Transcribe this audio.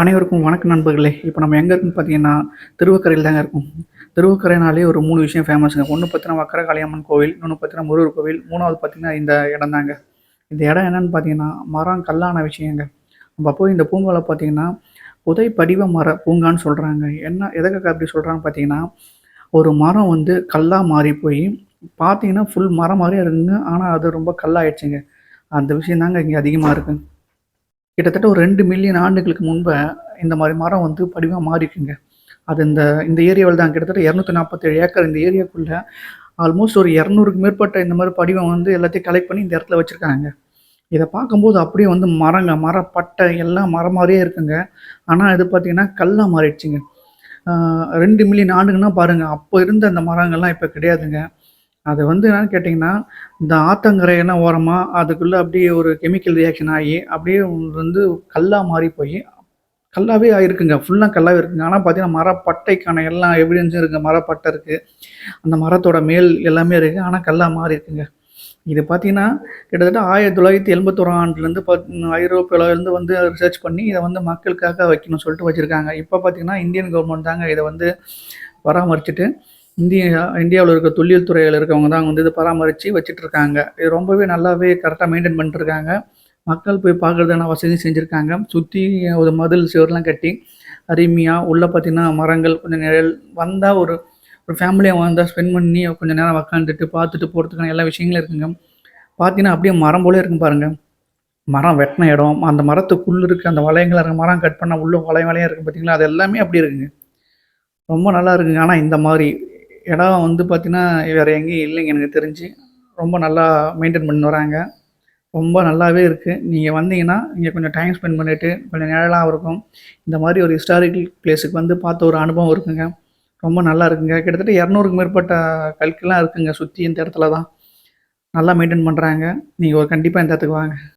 அனைவருக்கும் வணக்கம் நண்பர்களே. இப்போ நம்ம எங்கே இருக்குன்னு பார்த்தீங்கன்னா திருவக்கரையில் தாங்க இருக்கும். திருவக்கரைனாலே ஒரு மூணு விஷயம் ஃபேமஸுங்க ஒன்று பார்த்தீங்கன்னா வக்கர காளியம்மன் கோவில் இன்னொன்று பார்த்தீங்கன்னா முருகர் கோவில் மூணாவது பார்த்தீங்கன்னா இந்த இடம் தாங்க. இந்த இடம் என்னன்னு பார்த்தீங்கன்னா மரம் கல்லான விஷயங்க. நம்ம போய் இந்த பூங்காவில் பார்த்தீங்கன்னா புதை படிவ மர பூங்கான்னு சொல்கிறாங்க என்ன எதுக்காக அப்படி சொல்கிறாங்கன்னு பார்த்தீங்கன்னா ஒரு மரம் வந்து கல்லாக மாறி போய் பார்த்தீங்கன்னா ஃபுல் மரம் மாதிரியே இருக்குங்க. ஆனால் அது ரொம்ப கல்லாயிடுச்சுங்க. அந்த விஷயம் தாங்க இங்கே அதிகமாக இருக்குங்க. கிட்டத்தட்ட ஒரு ரெண்டு மில்லியன் ஆண்டுகளுக்கு முன்பே இந்த மாதிரி மரம் வந்து படிவாக மாறிக்குங்க அது இந்த இந்த ஏரியாவில் தான் கிட்டத்தட்ட இரநூத்தி நாற்பத்தேழு ஏக்கர் இந்த ஏரியாக்குள்ளே ஆல்மோஸ்ட் ஒரு இரநூறுக்கு மேற்பட்ட இந்த மாதிரி படிவம் வந்து எல்லாத்தையும் கலெக்ட் பண்ணி இந்த இடத்துல வச்சுருக்காங்க. இதை பார்க்கும்போது அப்படியே வந்து மரங்க மரப்பட்டை எல்லாம் மரம் மாதிரியே இருக்குங்க. ஆனால் இது பார்த்திங்கன்னா கல்லாக மாறிடுச்சுங்க. ரெண்டு மில்லியன் ஆண்டுங்கன்னா பாருங்கள் அப்போ இருந்த அந்த மரங்கள்லாம் இப்போ கிடையாதுங்க. அது வந்து என்னன்னு கேட்டிங்கன்னா இந்த ஆத்தங்கரையெல்லாம் ஓரமாக அதுக்குள்ளே அப்படியே ஒரு கெமிக்கல் ரியாக்ஷன் ஆகி அப்படியே வந்து கல்லாக மாறி போய் கல்லாவே இருக்குங்க ஃபுல்லாக கல்லாவே இருக்குங்க. ஆனால் பார்த்தீங்கன்னா மரப்பட்டைக்கான எல்லா எவிடன்ஸும் இருக்குது மரப்பட்டை இருக்குது அந்த மரத்தோட மேல் எல்லாமே இருக்குது ஆனால் கல்லாக மாறி இருக்குங்க. இது பார்த்தீங்கன்னா கிட்டத்தட்ட ஆயிரத்தி தொள்ளாயிரத்தி எண்பத்தோராம் ஆண்டுலேருந்து பத் ஐரோப்பியாவிலேருந்து வந்து ரிசர்ச் பண்ணி இதை வந்து மக்களுக்காக வைக்கணும்னு சொல்லிட்டு வச்சுருக்காங்க. இப்போ பார்த்தீங்கன்னா இந்தியன் கவர்மெண்ட் தாங்க இதை வந்து பராமரிச்சுட்டு இந்தியா இந்தியாவில் இருக்க தொழில் துறையில் இருக்கவங்க தான் வந்து இதை பராமரித்து வச்சுட்டு இருக்காங்க இது ரொம்பவே நல்லாவே கரெக்டாக மெயின்டைன் பண்ணிட்டுருக்காங்க மக்கள் போய் பார்க்குறதுக்கான வசதியும் செஞ்சுருக்காங்க. சுற்றி ஒரு மதில் சுவர்லாம் கட்டி அருமையாக உள்ளே பார்த்தீங்கன்னா மரங்கள் கொஞ்சம் நிழல் வந்தால் ஒரு ஒரு ஃபேமிலியாக வந்தால் ஸ்பெண்ட் பண்ணி கொஞ்சம் நேரம் உக்காந்துட்டு பார்த்துட்டு போகிறதுக்கான எல்லா விஷயங்களும் இருக்குங்க. பார்த்தீங்கன்னா அப்படியே மரம் போல இருக்கும் பாருங்கள் மரம் வெட்டின இடம் அந்த மரத்துக்குள்ளே இருக்க அந்த வளையங்கள் இருக்க மரம் கட் பண்ணால் உள்ளே வளைய வளையம் இருக்குது பார்த்தீங்களா? அது எல்லாமே அப்படி இருக்குங்க. ரொம்ப நல்லா இருக்குங்க. ஆனால் இந்த மாதிரி இடம் வந்து பார்த்திங்கன்னா வேறு எங்கேயும் இல்லைங்க எனக்கு தெரிஞ்சு. ரொம்ப நல்லா மெயின்டைன் பண்ணி வராங்க. ரொம்ப நல்லாவே இருக்குது நீங்கள் வந்தீங்கன்னா இங்கே கொஞ்சம் டைம் ஸ்பெண்ட் பண்ணிவிட்டு கொஞ்சம் நிழலாக இருக்கும். இந்த மாதிரி ஒரு ஹிஸ்டாரிக்கல் பிளேஸுக்கு வந்து பார்த்த ஒரு அனுபவம் இருக்குங்க. ரொம்ப நல்லா இருக்குங்க. கிட்டத்தட்ட இரநூறுக்கு மேற்பட்ட கல்கெலாம் இருக்குங்க சுற்றி இந்த இடத்துல தான் நல்லா மெயின்டைன் பண்ணுறாங்க நீங்கள் ஒரு கண்டிப்பாக இந்த இடத்துக்கு வாங்க.